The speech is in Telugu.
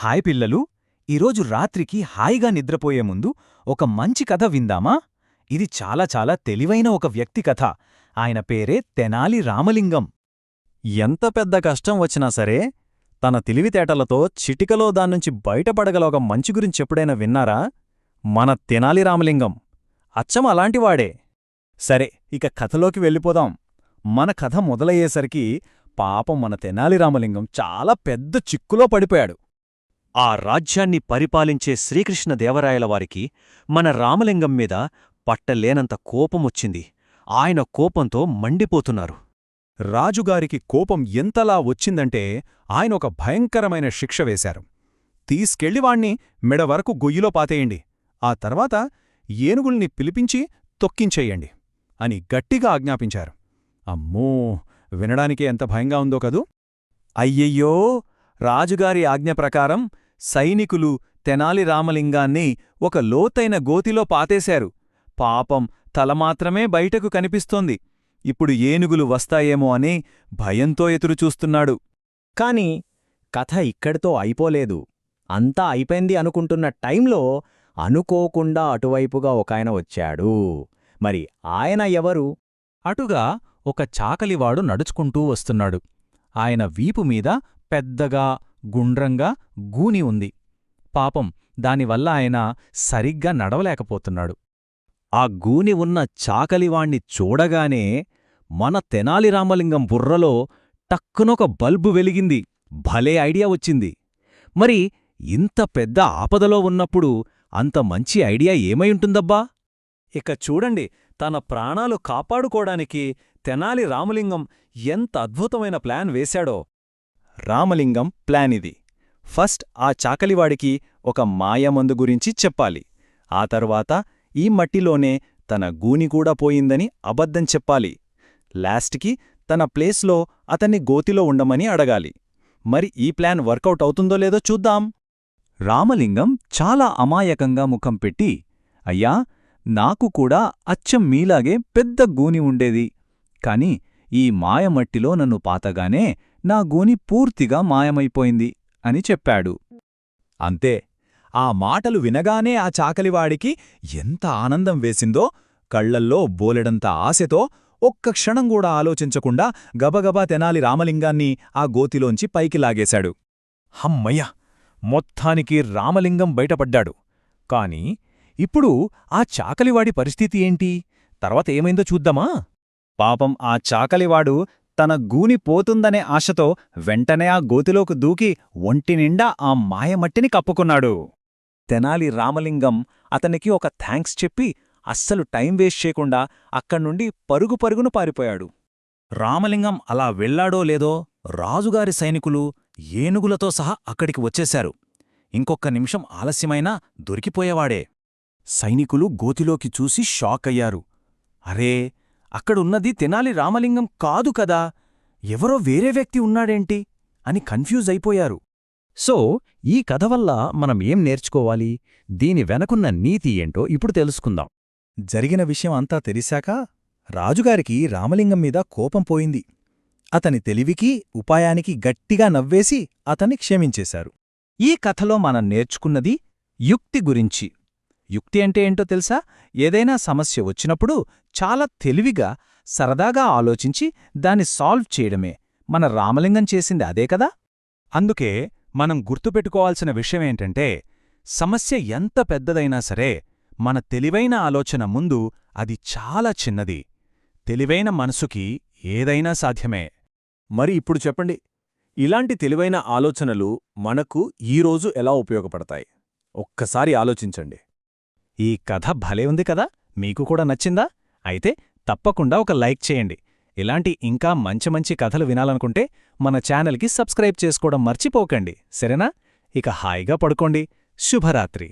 హాయ్ పిల్లలు ఈరోజు రాత్రికి హాయిగా నిద్రపోయే ముందు ఒక మంచి కథ విందామా? ఇది చాలా చాలా తెలివైన ఒక వ్యక్తి కథ. ఆయన పేరే తెనాలి రామలింగం. ఎంత పెద్ద కష్టం వచ్చినా సరే తన తెలివితేటలతో చిటికలో దాన్నుంచి బయటపడగల ఒక మంచి గురించి ఎప్పుడైనా విన్నారా? మన తెనాలి రామలింగం. అచ్చం అలాంటివాడే. సరే ఇక కథలోకి వెళ్ళిపోదాం. మన కథ మొదలయ్యేసరికి పాపం మన తెనాలి రామలింగం చాలా పెద్ద చిక్కులో పడిపోయాడు. ఆ రాజ్యాన్ని పరిపాలించే శ్రీకృష్ణదేవరాయల వారికి మన రామలింగం మీద పట్టలేనంత కోపమొచ్చింది. ఆయన కోపంతో మండిపోతున్నారు. రాజుగారికి కోపం ఎంతలా వచ్చిందంటే ఆయన ఒక భయంకరమైన శిక్ష వేశారు. తీసుకెళ్ళివాణ్ణి మెడవరకు గొయ్యిలో పాతేయండి. ఆ తర్వాత ఏనుగుల్ని పిలిపించి తొక్కించేయండి అని గట్టిగా ఆజ్ఞాపించారు. అమ్మో! వినడానికే ఎంత భయంగా ఉందో కదూ? అయ్యయ్యో! రాజుగారి ఆజ్ఞ ప్రకారం సైనికులు తెనాలి రామలింగాన్ని ఒక లోతైన గోతిలో పాతేశారు. పాపం తలమాత్రమే బయటకు కనిపిస్తోంది. ఇప్పుడు ఏనుగులు వస్తాయేమో అని భయంతో ఎదురుచూస్తున్నాడు. కాని కథ ఇక్కడితో అయిపోలేదు. అంతా అయిపోయింది అనుకుంటున్న టైంలో అనుకోకుండా అటువైపుగా ఒకాయన వచ్చాడు. మరి ఆయన ఎవరు? అటుగా ఒక చాకలివాడు నడుచుకుంటూ వస్తున్నాడు. ఆయన వీపు మీద పెద్దగా గుండ్రంగా గూని ఉంది. పాపం దానివల్ల ఆయన సరిగ్గా నడవలేకపోతున్నాడు. ఆ గూని ఉన్న చాకలివాణ్ణి చూడగానే మన తెనాలి రామలింగం బుర్రలో టక్కునొక బల్బు వెలిగింది. భలే ఐడియా వచ్చింది. మరి ఇంత పెద్ద ఆపదలో ఉన్నప్పుడు అంత మంచి ఐడియా ఏమైంటుందబ్బా ఇక చూడండి తన ప్రాణాలు కాపాడుకోడానికి తెనాలి రామలింగం ఎంత అద్భుతమైన ప్లాన్ వేశాడో. రామలింగం ప్లాన్ ఇది. ఫస్ట్ ఆ చాకలివాడికి ఒక మాయమందు గురించి చెప్పాలి. ఆ తర్వాత ఈ మట్టిలోనే తన గూని కూడా పోయిందని అబద్ధం చెప్పాలి. లాస్ట్కి తన ప్లేస్లో అతన్ని గోతిలో ఉండమని అడగాలి. మరి ఈ ప్లాన్ వర్కౌట్ అవుతుందో లేదో చూద్దాం. రామలింగం చాలా అమాయకంగా ముఖం పెట్టి అయ్యా నాకు కూడా అచ్చం మీలాగే పెద్ద గూని ఉండేది. కాని ఈ మాయమట్టిలో నన్ను పాతగానే నా గోని పూర్తిగా మాయమైపోయింది అని చెప్పాడు. అంతే ఆ మాటలు వినగానే ఆ చాకలివాడికి ఎంత ఆనందం వేసిందో కళ్ళల్లో బోలెడంత ఆశతో ఒక్క క్షణం కూడా ఆలోచించకుండా గబగబా తెనాలి రామలింగాన్ని ఆ గోతిలోంచి పైకి లాగేశాడు. హమ్మయ్య! మొత్తానికి రామలింగం బయటపడ్డాడు. కాని ఇప్పుడు ఆ చాకలివాడి పరిస్థితి ఏంటి? తర్వాత ఏమైందో చూద్దామా? పాపం ఆ చాకలివాడు తన గూని పోతుందనే ఆశతో వెంటనే ఆ గోతిలోకి దూకి ఒంటినిండా ఆ మాయమట్టిని కప్పుకున్నాడు. తెనాలి రామలింగం అతనికి ఒక థ్యాంక్స్ చెప్పి అస్సలు టైం వేస్ట్ చేయకుండా అక్కడ్నుండి పరుగు పరుగును పారిపోయాడు. రామలింగం అలా వెళ్ళాడో లేదో రాజుగారి సైనికులు ఏనుగులతో సహా అక్కడికి వచ్చేశారు. ఇంకొక్క నిమిషం ఆలస్యమైనా దొరికిపోయేవాడే. సైనికులు గోతిలోకి చూసి షాక్ అయ్యారు అరే అక్కడున్నది తెనాలి రామలింగం కాదు కదా. ఎవరో వేరే వ్యక్తి ఉన్నాడేంటి? అని కన్ఫ్యూజ్ అయిపోయారు. సో ఈ కథ వల్ల మనం ఏం నేర్చుకోవాలి? దీని వెనకున్న నీతి ఏంటో ఇప్పుడు తెలుసుకుందాం. జరిగిన విషయం అంతా తెలిసాక రాజుగారికి రామలింగం మీద కోపం పోయింది. అతని తెలివికి ఉపాయానికి గట్టిగా నవ్వేసి అతన్ని క్షమించేశారు. ఈ కథలో మనం నేర్చుకున్నది యుక్తి గురించి. యుక్తి అంటే ఏంటో తెలుసా? ఏదైనా సమస్య వచ్చినప్పుడు చాలా తెలివిగా సరదాగా ఆలోచించి దాన్ని సాల్వ్ చేయడమే. మన రామలింగం చేసింది అదే కదా? అందుకే మనం గుర్తుపెట్టుకోవాల్సిన విషయమేంటంటే సమస్య ఎంత పెద్దదైనా సరే మన తెలివైన ఆలోచన ముందు అది చాలా చిన్నది. తెలివైన మనసుకి ఏదైనా సాధ్యమే. మరి ఇప్పుడు చెప్పండి ఇలాంటి తెలివైన ఆలోచనలు మనకు ఈరోజు ఎలా ఉపయోగపడతాయి? ఒక్కసారి ఆలోచించండి. ఈ కథ భలే ఉంది కదా! మీకు కూడా నచ్చిందా? అయితే తప్పకుండా ఒక లైక్ చేయండి. ఇలాంటి ఇంకా మంచి మంచి కథలు వినాలనుకుంటే మన ఛానల్కి సబ్స్క్రైబ్ చేసుకోవడం మర్చిపోకండి. సరేనా? ఇక హాయిగా పడుకోండి. శుభరాత్రి.